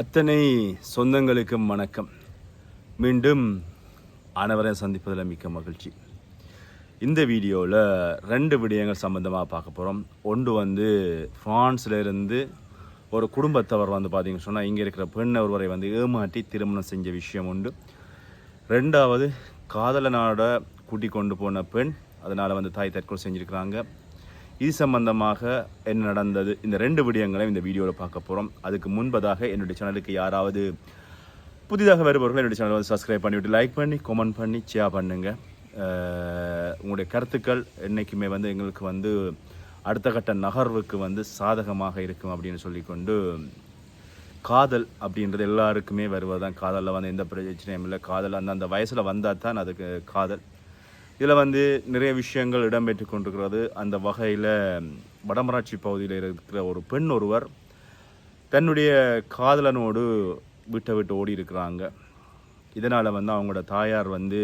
அத்தனை சொந்தங்களுக்கும் வணக்கம். மீண்டும் அனைவரை சந்திப்பதில் மிக்க மகிழ்ச்சி. இந்த வீடியோவில் ரெண்டு விடயங்கள் சம்மந்தமாக பார்க்க போகிறோம் ஒன்று வந்து ஃப்ரான்ஸ்ல இருந்து ஒரு குடும்பத்தவர் வந்து பார்த்தீங்கன்னு சொன்னால் இங்கே இருக்கிற பெண் ஒருவரை வந்து ஏமாற்றி திருமணம் செஞ்ச விஷயம் உண்டு. ரெண்டாவது காதலனோட கூட்டி கொண்டு போன பெண் அதனால் வந்து தாய் தற்கொலை செஞ்சுருக்கிறாங்க. இது சம்பந்தமாக என்ன நடந்தது? இந்த ரெண்டு விடயங்களையும் இந்த வீடியோவில் பார்க்க போகிறோம் அதுக்கு முன்பதாக என்னுடைய சேனலுக்கு யாராவது புதிதாக வருபவர்கள் என்னுடைய சேனலை வந்து சப்ஸ்கிரைப் பண்ணிவிட்டு லைக் பண்ணி கமெண்ட் பண்ணி ஷேர் பண்ணுங்கள் உங்களுடைய கருத்துக்கள் என்றைக்குமே வந்து எங்களுக்கு வந்து அடுத்த கட்ட நகர்வுக்கு வந்து சாதகமாக இருக்கும் அப்படின்னு சொல்லிக்கொண்டு காதல் அப்படின்றது எல்லாருக்குமே வருவது தான் காதலில் வந்து எந்த பிரச்சனையும் இல்லை. காதல் அந்த அந்த வயசில் வந்தால் தான் அதுக்கு காதல். இதில் வந்து நிறைய விஷயங்கள் இடம்பெற்று கொண்டிருக்கிறது. அந்த வகையில் வடமராட்சி பகுதியில் இருக்கிற ஒரு பெண் ஒருவர் தன்னுடைய காதலனோடு வீட்டை விட்டு ஓடி இருக்கிறாங்க. இதனால் வந்து அவங்களோட தாயார் வந்து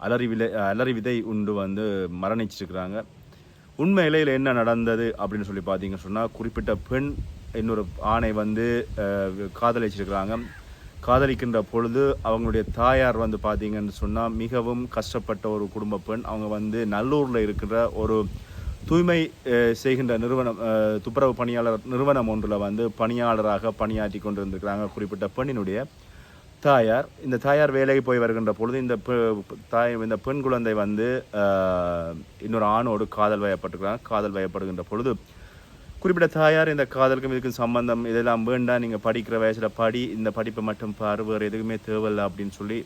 அலறி விலை அலறி விதை உண்டு வந்து மரணிச்சிருக்கிறாங்க. உண்மையில இதில் என்ன நடந்தது அப்படின்னு சொல்லி பார்த்தீங்கன்னு சொன்னால் குறிப்பிட்ட பெண் இன்னொரு ஆணை வந்து காதலிச்சிருக்கிறாங்க. காதலிக்கின்ற பொழுது அவங்களுடைய தாயார் வந்து பார்த்தீங்கன்னு சொன்னால் மிகவும் கஷ்டப்பட்ட ஒரு குடும்ப பெண். அவங்க வந்து நல்லூரில் இருக்கிற ஒரு தூய்மை செய்கின்ற நிறுவனம் துப்புரவு பணியாளர் நிறுவனம் ஒன்றில் வந்து பணியாளராக பணியாற்றி கொண்டிருந்திருக்கிறாங்க குறிப்பிட்ட பெண்ணினுடைய தாயார். இந்த தாயார் வேலைக்கு போய் வருகின்ற பொழுது இந்த பெ- தாய் இந்த பெண் குழந்தை வந்து இன்னொரு ஆணோடு காதல் வயப்பட்டுக்கிறாங்க காதல் வயப்படுகின்ற பொழுது குறிப்பிட்ட தாயார் இந்த காதலுக்கும் இதுக்கும் சம்பந்தம் இதெல்லாம் வேண்டாம் நீங்கள் படிக்கிற வயசில் படி இந்த படிப்பை மட்டும் பாரு வேறு எதுவுமே தேவையில்லை அப்படின்னு சொல்லி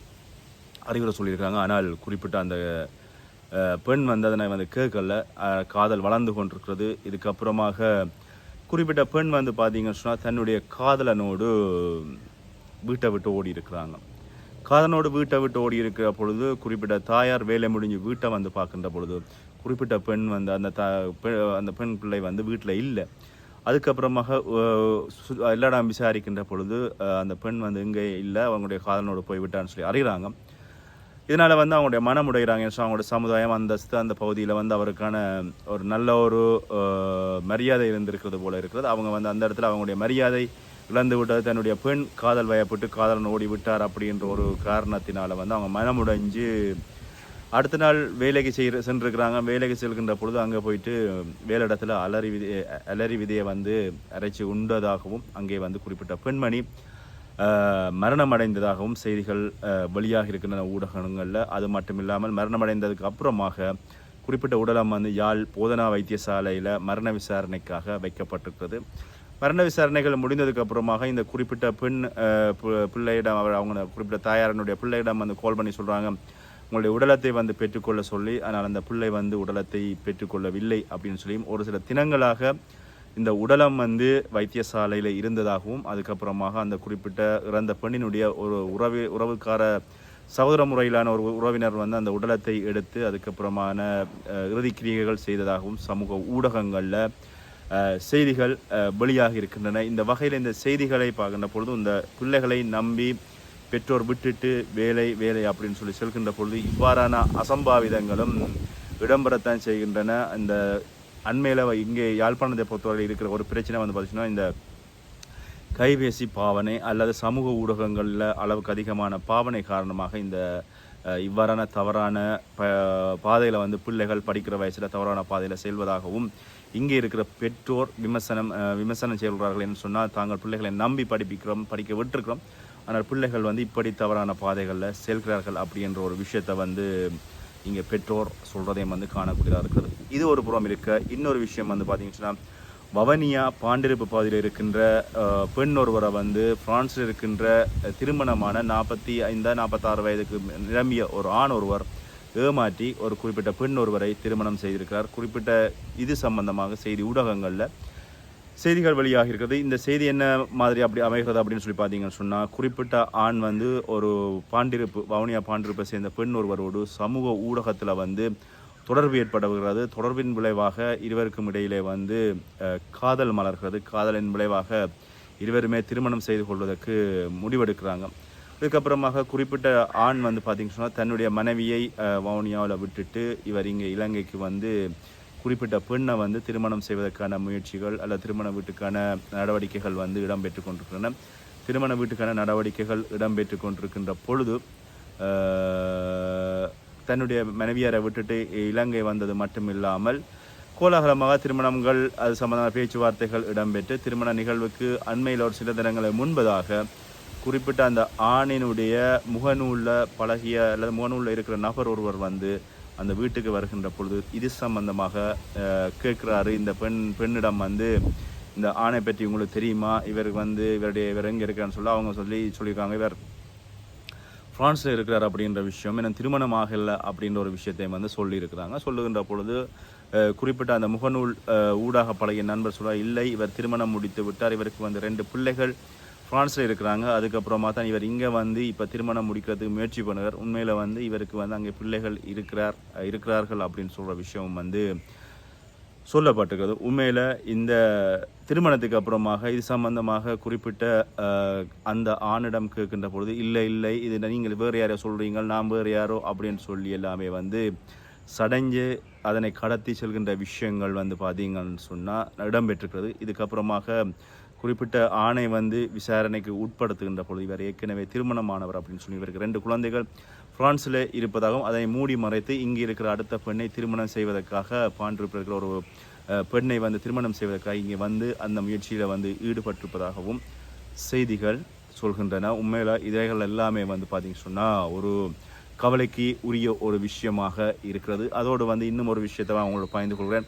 அறிவுரை சொல்லியிருக்காங்க. ஆனால் குறிப்பிட்ட அந்த பெண் வந்து அதனை வந்து கேட்கல. காதல் வளர்ந்து கொண்டிருக்கிறது. இதுக்கப்புறமாக குறிப்பிட்ட பெண் வந்து பார்த்தீங்கன்னு சொன்னால் தன்னுடைய காதலனோடு வீட்டை விட்டு ஓடி இருக்கிறாங்க காதலனோடு வீட்டை விட்டு ஓடி இருக்கிற பொழுது குறிப்பிட்ட தாயார் வேலை முடிஞ்சு வீட்டை வந்து பார்க்கின்ற பொழுது குறிப்பிட்ட பெண் வந்து அந்த த பெ- அந்த பெண் பிள்ளை வந்து வீட்டில் இல்லை. அதுக்கப்புறமாக எல்லாடம் எல்லா இடம் விசாரிக்கின்ற பொழுது அந்த பெண் வந்து இங்கே இல்லை அவங்களுடைய காதலனோடு போய்விட்டான்னு சொல்லி அறிகிறாங்க. இதனால் வந்து அவங்களுடைய மனம் உடைகிறாங்க. ஸோ அவங்களுடைய சமுதாயம் அந்தஸ்து அந்த பகுதியில் வந்து அவருக்கான ஒரு நல்ல ஒரு மரியாதை இருந்திருக்கிறது போல இருக்கிறது. அவங்க வந்து அந்த இடத்துல அவங்களுடைய மரியாதை இழந்து விட்டது. தன்னுடைய பெண் காதல் வயப்பட்டு காதலன் ஓடி விட்டார் அப்படின்ற ஒரு காரணத்தினால் வந்து அவங்க மனமுடைஞ்சு அடுத்த நாள் வேலைக்கு செய்கிற சென்றிருக்கிறாங்க. வேலைக்கு செல்கின்ற பொழுது அங்கே போயிட்டு வேலையிடத்தில் அலறி விதை அலறி விதையை வந்து அரைச்சி உண்டதாகவும் அங்கே வந்து குறிப்பிட்ட பெண்மணி மரணமடைந்ததாகவும் செய்திகள் வெளியாக இருக்கின்றன ஊடகங்களில். அது மட்டும் இல்லாமல் மரணமடைந்ததுக்கு அப்புறமாக குறிப்பிட்ட உடலம் வந்து யாழ் போதனா வைத்தியசாலையில் மரண விசாரணைக்காக வைக்கப்பட்டிருக்கிறது. மரண விசாரணைகள் முடிந்ததுக்கு அப்புறமாக இந்த குறிப்பிட்ட பெண் பிள்ளையிடம் அவர் அவங்க குறிப்பிட்ட தாயாரனுடைய பிள்ளையிடம் வந்து கால் பண்ணி சொல்கிறாங்க உங்களுடைய உடலத்தை வந்து பெற்றுக்கொள்ள சொல்லி ஆனால் அந்த பிள்ளை வந்து உடலத்தை பெற்றுக்கொள்ளவில்லை அப்படின்னு சொல்லியும் ஒரு சில தினங்களாக இந்த உடலம் வந்து வைத்தியசாலையில் இருந்ததாகவும் அதுக்கப்புறமாக அந்த குறிப்பிட்ட இறந்த பெண்ணினுடைய ஒரு உறவு உறவுக்கார சகோதர முறையிலான ஒரு உறவினர் வந்து அந்த உடலத்தை எடுத்து அதுக்கப்புறமான இறுதி கிரியைகள் செய்ததாகவும் சமூக ஊடகங்களில் செய்திகள் அஹ், வெளியாகி இருக்கின்றன. இந்த வகையில் இந்த செய்திகளை பார்க்கின்ற பொழுது இந்த பிள்ளைகளை நம்பி பெற்றோர் விட்டுட்டு வேலை வேலை அப்படின்னு சொல்லி செல்கின்ற பொழுது இவ்வாறான அசம்பாவிதங்களும் இடம்பெறத்தான் செய்கின்றன. இந்த அண்மையில் இங்கே யாழ்ப்பாணத்தை பொறுத்தவரை இருக்கிற ஒரு பிரச்சனை வந்து பார்த்தீங்கன்னா இந்த கைபேசி பாவனை அல்லது சமூக ஊடகங்களில் அளவுக்கு அதிகமான பாவனை காரணமாக இந்த இவ்வாறான தவறான ப பாதையில் வந்து பிள்ளைகள் படிக்கிற வயசில் தவறான பாதையில் செல்வதாகவும் இங்கே இருக்கிற பெற்றோர் விமர்சனம் விமர்சனம் செய்கிறார்கள் என்று சொன்னால் தாங்கள் பிள்ளைகளை நம்பி படிப்பிக்கிறோம் படிக்க விட்டுருக்கிறோம். ஆனால் பிள்ளைகள் வந்து இப்படி தவறான பாதைகளில் செல்கிறார்கள் அப்படின்ற ஒரு விஷயத்தை வந்து இங்கே பெற்றோர் சொல்கிறதையும் வந்து காணக்கூடியதாக இருக்கிறது. இது ஒரு புறம் இருக்க இன்னொரு விஷயம் வந்து பார்த்தீங்கன்னா வவனியா பாண்டிருப்பு பகுதியில் இருக்கின்ற பெண் ஒருவரை வந்து பிரான்ஸில் இருக்கின்ற திருமணமான நாற்பத்தி ஐந்தா நாற்பத்தாறு வயதுக்கு நிரம்பிய ஒரு ஆண் ஒருவர் ஏமாற்றி ஒரு குறிப்பிட்ட பெண் ஒருவரை திருமணம் செய்திருக்கிறார். குறிப்பிட்ட இது சம்பந்தமாக செய்தி ஊடகங்களில் செய்திகள் வெளியாக இருக்கிறது இந்த செய்தி என்ன மாதிரி அப்படி அமைகிறது அப்படின்னு சொல்லி பார்த்தீங்கன்னு சொன்னால் குறிப்பிட்ட ஆண் வந்து ஒரு பாண்டிருப்பு வவுனியா பாண்டிருப்பை சேர்ந்த பெண் ஒருவரோடு சமூக ஊடகத்தில் வந்து தொடர்பு ஏற்படுகிறது. தொடர்பின் விளைவாக இருவருக்கும் இடையிலே வந்து காதல் மலர்கிறது. காதலின் விளைவாக இருவருமே திருமணம் செய்து கொள்வதற்கு முடிவெடுக்கிறாங்க. இதுக்கப்புறமாக குறிப்பிட்ட ஆண் வந்து பார்த்தீங்கன்னு சொன்னால் தன்னுடைய மனைவியை வவுனியாவில் விட்டுட்டு இவர் இங்கே இலங்கைக்கு வந்து குறிப்பிட்ட பெண்ணை வந்து திருமணம் செய்வதற்கான முயற்சிகள் அல்லது திருமண வீட்டுக்கான நடவடிக்கைகள் வந்து இடம்பெற்று கொண்டிருக்கின்றன. திருமண வீட்டுக்கான நடவடிக்கைகள் இடம்பெற்று கொண்டிருக்கின்ற பொழுது தன்னுடைய மனைவியாரை விட்டுட்டு இலங்கை வந்தது மட்டுமில்லாமல் கோலாகலமாக திருமணங்கள் அது சம்பந்தமான பேச்சுவார்த்தைகள் இடம்பெற்று திருமண நிகழ்வுக்கு அண்மையில் ஒரு சில தினங்களை முன்பதாக குறிப்பிட்ட அந்த ஆணினுடைய முகநூலில் பழகிய அல்லது முகநூலில் இருக்கிற நபர் ஒருவர் வந்து அந்த வீட்டுக்கு வருகின்ற பொழுது இது சம்பந்தமாக கேட்குறாரு இந்த பெண் பெண்ணிடம் வந்து இந்த ஆணை பற்றி உங்களுக்கு தெரியுமா? இவருக்கு வந்து இவருடைய இவர் எங்கே இருக்கான்னு சொல்லி அவங்க சொல்லி சொல்லியிருக்காங்க. இவர் ஃப்ரான்ஸில் இருக்கிறார் அப்படின்ற விஷயம் இன்னும் திருமணம் ஆகலை அப்படின்ற ஒரு விஷயத்தையும் வந்து சொல்லியிருக்கிறாங்க. சொல்லுகின்ற பொழுது குறிப்பிட்ட அந்த முகநூல் ஊடாக பழகிய நண்பர் சொல்ல இல்லை இவர் திருமணம் முடித்து விட்டார். இவருக்கு வந்து ரெண்டு பிள்ளைகள். ஃப்ரான்ஸில் இருக்கிறாங்க. அதுக்கப்புறமா தான் இவர் இங்கே வந்து இப்போ திருமணம் முடிக்கிறதுக்கு முயற்சி பண்ணுறார். உண்மையில் வந்து இவருக்கு வந்து அங்கே பிள்ளைகள் இருக்கிறார் இருக்கிறார்கள் அப்படின்னு சொல்கிற விஷயம் வந்து சொல்லப்பட்டிருக்கிறது. உண்மையில் இந்த திருமணத்துக்கு அப்புறமாக இது சம்பந்தமாக குறிப்பிட்ட அந்த ஆணிடம் கேட்கின்ற பொழுது இல்லை இல்லை இது நீங்கள் வேறு யாரோ சொல்கிறீங்க நாம் வேறு யாரோ அப்படின்னு சொல்லி எல்லாமே வந்து சடைஞ்சு அதனை கடத்தி செல்கின்ற விஷயங்கள் வந்து பார்த்தீங்கன்னு சொன்னால் இடம்பெற்றிருக்கிறது. இதுக்கப்புறமாக குறிப்பிட்ட ஆணை வந்து விசாரணைக்கு உட்படுத்துகின்ற பொழுது இவர் ஏற்கனவே திருமணமானவர் அப்படின்னு சொல்லி இவருக்கு ரெண்டு குழந்தைகள் பிரான்ஸில் இருப்பதாகவும் அதை மூடி மறைத்து இங்கே இருக்கிற அடுத்த பெண்ணை திருமணம் செய்வதற்காக பாண்டிருப்பில் இருக்கிற ஒரு பெண்ணை வந்து திருமணம் செய்வதற்காக இங்கே வந்து அந்த முயற்சியில் வந்து ஈடுபட்டிருப்பதாகவும் செய்திகள் சொல்கின்றன. உண்மையில் இதைகள் எல்லாமே வந்து பார்த்திங்கன்னு சொன்னால் ஒரு கவலைக்கு உரிய ஒரு விஷயமாக இருக்கிறது. அதோடு வந்து இன்னும் ஒரு விஷயத்தை அவங்களோட உங்களோட பகிர்ந்து கொள்கிறேன்.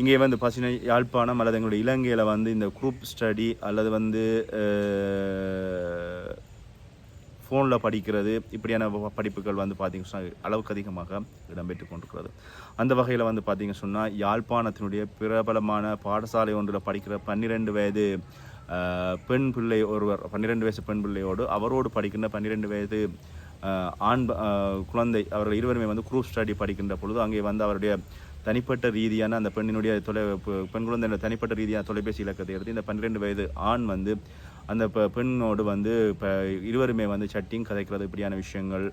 இங்கே வந்து பார்த்தீங்கன்னா யாழ்ப்பாணம் அல்லது எங்களுடைய இலங்கையில் வந்து இந்த குரூப் ஸ்டடி அல்லது வந்து ஃபோனில் படிக்கிறது இப்படியான படிப்புகள் வந்து பார்த்திங்க சொன்னால் அளவுக்கு அதிகமாக இடம்பெற்று கொண்டிருக்கிறது. அந்த வகையில் வந்து பார்த்திங்க சொன்னால் யாழ்ப்பாணத்தினுடைய பிரபலமான பாடசாலை ஒன்றில் படிக்கிற பன்னிரெண்டு வயது பெண் பிள்ளை ஒருவர் பன்னிரெண்டு வயசு பெண் பிள்ளையோடு அவரோடு படிக்கின்ற பன்னிரெண்டு வயது ஆண் குழந்தை அவர்கள் இருவருமே வந்து குரூப் ஸ்டடி படிக்கின்ற பொழுது அங்கே வந்து அவருடைய தனிப்பட்ட ரீதியான அந்த பெண்ணினுடைய தொலை பெண் குழந்தையோட தனிப்பட்ட ரீதியான தொலைபேசி இலக்கத்தை எடுத்து இந்த பன்னிரெண்டு வயது ஆண் வந்து அந்த பெண்ணோடு வந்து இப்போ இருவருமே வந்து சட்டிங் கதைக்கிறது இப்படியான விஷயங்கள்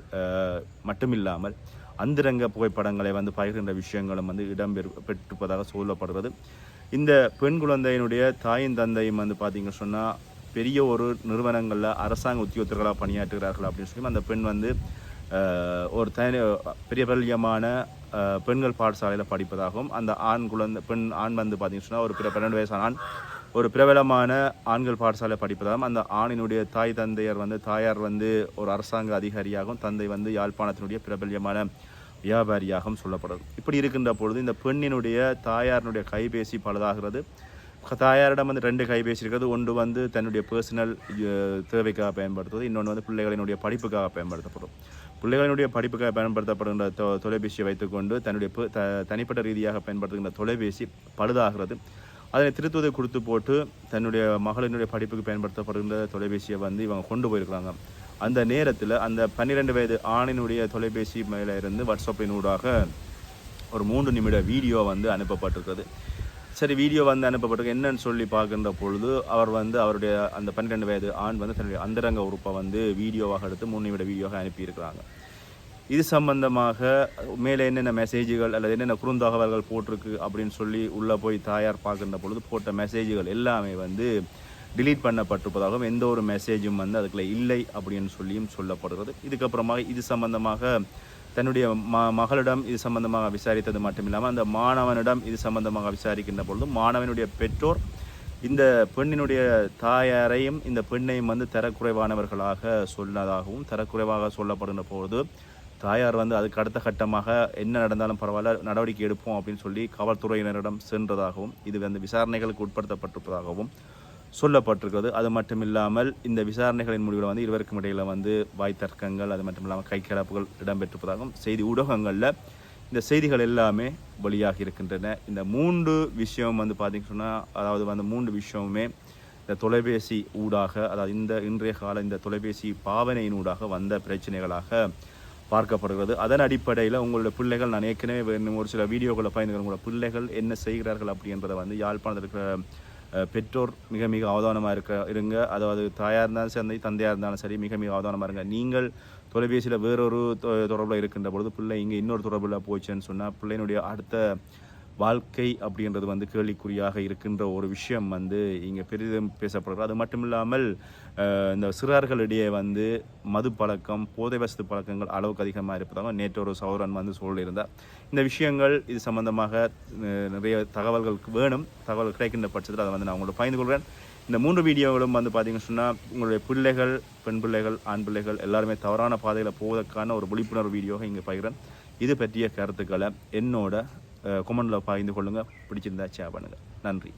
மட்டுமில்லாமல் அந்தரங்க புகைப்படங்களை வந்து பகிர்கின்ற விஷயங்களும் வந்து இடம்பெறு பெற்றிருப்பதாக சொல்லப்படுகிறது இந்த பெண் குழந்தையினுடைய தாயின் தந்தையும் வந்து பார்த்தீங்க சொன்னால் பெரிய ஒரு நிறுவனங்களில் அரசாங்க உத்தியோகத்தர்களாக பணியாற்றுகிறார்கள் அப்படின்னு சொல்லி அந்த பெண் வந்து ஒரு தனி பெரிய பிரபல்யமான பெண்கள் பாடசாலையில் படிப்பதாகவும் அந்த ஆண் குழந்தை பெண் ஆண் வந்து பார்த்தீங்கன்னு சொன்னால் ஒரு பிற பன்னெண்டு வயசான ஆண் ஒரு பிரபலமான ஆண்கள் பாடசாலை படிப்பதாகவும் அந்த ஆணினுடைய தாய் தந்தையர் வந்து தாயார் வந்து ஒரு அரசாங்க அதிகாரியாகவும் தந்தை வந்து யாழ்ப்பாணத்தினுடைய பிரபல்யமான வியாபாரியாகவும் சொல்லப்படுது இப்படி இருக்கின்ற பொழுது இந்த பெண்ணினுடைய தாயாரினுடைய கைபேசி பழுதாகிறது. தாயாரிடம் வந்து ரெண்டு கைபேசி இருக்கிறது ஒன்று வந்து தன்னுடைய பர்சனல் தேவைக்காக பயன்படுத்துவது இன்னொன்று வந்து பிள்ளைகளினுடைய படிப்புக்காக பயன்படுத்தப்படும். பிள்ளைகளினுடைய படிப்புக்காக பயன்படுத்தப்படுகின்ற தொ தொலைபேசியை வைத்துக்கொண்டு தன்னுடைய த தனிப்பட்ட ரீதியாக பயன்படுத்துகின்ற தொலைபேசி பழுதாகிறது. அதனை திருத்துவதை கொடுத்து போட்டு தன்னுடைய மகளினுடைய படிப்புக்கு பயன்படுத்தப்படுகின்ற தொலைபேசியை வந்து இவங்க கொண்டு போயிருக்கிறாங்க. அந்த நேரத்தில் அந்த பன்னிரெண்டு வயது ஆணினுடைய தொலைபேசி மேலே இருந்து வாட்ஸ்அப்பின் ஊடாக ஒரு மூன்று நிமிட வீடியோ வந்து அனுப்பப்பட்டிருக்கிறது. சரி வீடியோ வந்து அனுப்பப்பட்டிருக்கு. என்னன்னு சொல்லி பார்க்கின்ற பொழுது அவர் வந்து அவருடைய அந்த பன்னிரெண்டு வயது ஆண் வந்து தன்னுடைய அந்தரங்க உறுப்பை வந்து வீடியோவாக எடுத்து மூணு நிமிட வீடியோவாக அனுப்பியிருக்கிறாங்க. இது சம்பந்தமாக மேலே என்னென்ன மெசேஜுகள் அல்லது என்னென்ன குறுந்தகவல்கள் போட்டிருக்கு அப்படின்னு சொல்லி உள்ளே போய் தாயார் பார்க்கின்ற பொழுது போட்ட மெசேஜுகள் எல்லாமே வந்து டிலீட் பண்ணப்பட்டிருப்பதாகவும் எந்த ஒரு மெசேஜும் வந்து அதுக்குள்ளே இல்லை அப்படின்னு சொல்லியும் சொல்லப்படுகிறது. இதுக்கப்புறமாக இது சம்பந்தமாக தன்னுடைய ம மகளிடம் இது சம்பந்தமாக விசாரித்தது மட்டும் இல்லாமல் அந்த மாணவனிடம் இது சம்பந்தமாக விசாரிக்கின்ற பொழுது மாணவனுடைய பெற்றோர் இந்த பெண்ணினுடைய தாயாரையும் இந்த பெண்ணையும் வந்து தரக்குறைவானவர்களாக சொன்னதாகவும் தரக்குறைவாக சொல்லப்படுகின்ற பொழுது தாயார் வந்து அதுக்கு அடுத்த கட்டமாக என்ன நடந்தாலும் பரவாயில்ல நடவடிக்கை எடுப்போம் அப்படின்னு சொல்லி காவல்துறையினரிடம் சென்றதாகவும் இது வந்து விசாரணைகளுக்கு உட்படுத்தப்பட்டிருப்பதாகவும் சொல்லப்பட்டிருக்கிறது. அது மட்டும் இல்லாமல் இந்த விசாரணைகளின் முடிவில் வந்து இருவருக்கும் இடையில் வந்து வாய் தர்க்கங்கள் அது மட்டும் இல்லாமல் கைகலப்புகள் இடம்பெற்றிருப்பதாகவும் செய்தி ஊடகங்களில் இந்த செய்திகள் எல்லாமே வெளியாகி இருக்கின்றன. இந்த மூன்று விஷயம் வந்து பார்த்தீங்க சொன்னால் அதாவது வந்து மூன்று விஷயமுமே இந்த தொலைபேசி ஊடாக அதாவது இந்த இன்றைய கால இந்த தொலைபேசி பாவனையின் ஊடாக வந்த பிரச்சனைகளாக பார்க்கப்படுகிறது. அதன் அடிப்படையில் உங்களோட பிள்ளைகள் நான் ஏற்கனவே ஒரு சில வீடியோக்களை பயந்துக்கிறேன் உங்களோட பிள்ளைகள் என்ன செய்கிறார்கள் அப்படின்றத வந்து யாழ்ப்பாணத்தில் இருக்கிற பெற்றோர் மிக மிக அவதானமாக இருக்க இருங்க. அதாவது தாயாக இருந்தாலும் சரி தந்தையாக இருந்தாலும் சரி மிக மிக அவதானமாக இருங்க. நீங்கள் தொலைபேசியில் வேறொரு தொடர்பில் இருக்கின்ற பொழுது பிள்ளை இங்கே இன்னொரு தொடர்பில் போச்சுன்னு சொன்னால் பிள்ளையினுடைய அடுத்த வாழ்க்கை அப்படின்றது வந்து கேள்விக்குறியாக இருக்கின்ற ஒரு விஷயம் வந்து இங்கே பெரிதும் பேசப்படுகிறது. அது மட்டும் இல்லாமல் இந்த சிறார்களிடையே வந்து மது பழக்கம் போதை வசதி பழக்கங்கள் அளவுக்கு அதிகமாக இருப்பதாக நேற்று ஒரு சௌரன் வந்து சொல்லியிருந்தார். இந்த விஷயங்கள் இது சம்பந்தமாக நிறைய தகவல்கள் வேணும். தகவல் கிடைக்கின்ற பட்சத்தில் அதை வந்து நான் உங்களோட பயந்து கொள்கிறேன். இந்த மூன்று வீடியோகளும் வந்து பார்த்தீங்கன்னு சொன்னால் உங்களுடைய பிள்ளைகள் பெண் பிள்ளைகள் ஆண் பிள்ளைகள் எல்லாருமே தவறான பாதையில் போவதற்கான ஒரு விழிப்புணர்வு வீடியோவை இங்கே பகிர்றேன் இது பற்றிய கருத்துக்களை என்னோட கொமெண்டில் பகிர்ந்து கொள்ளுங்கள் பிடிச்சிருந்தா ஷேர் பண்ணுங்கள் நன்றி.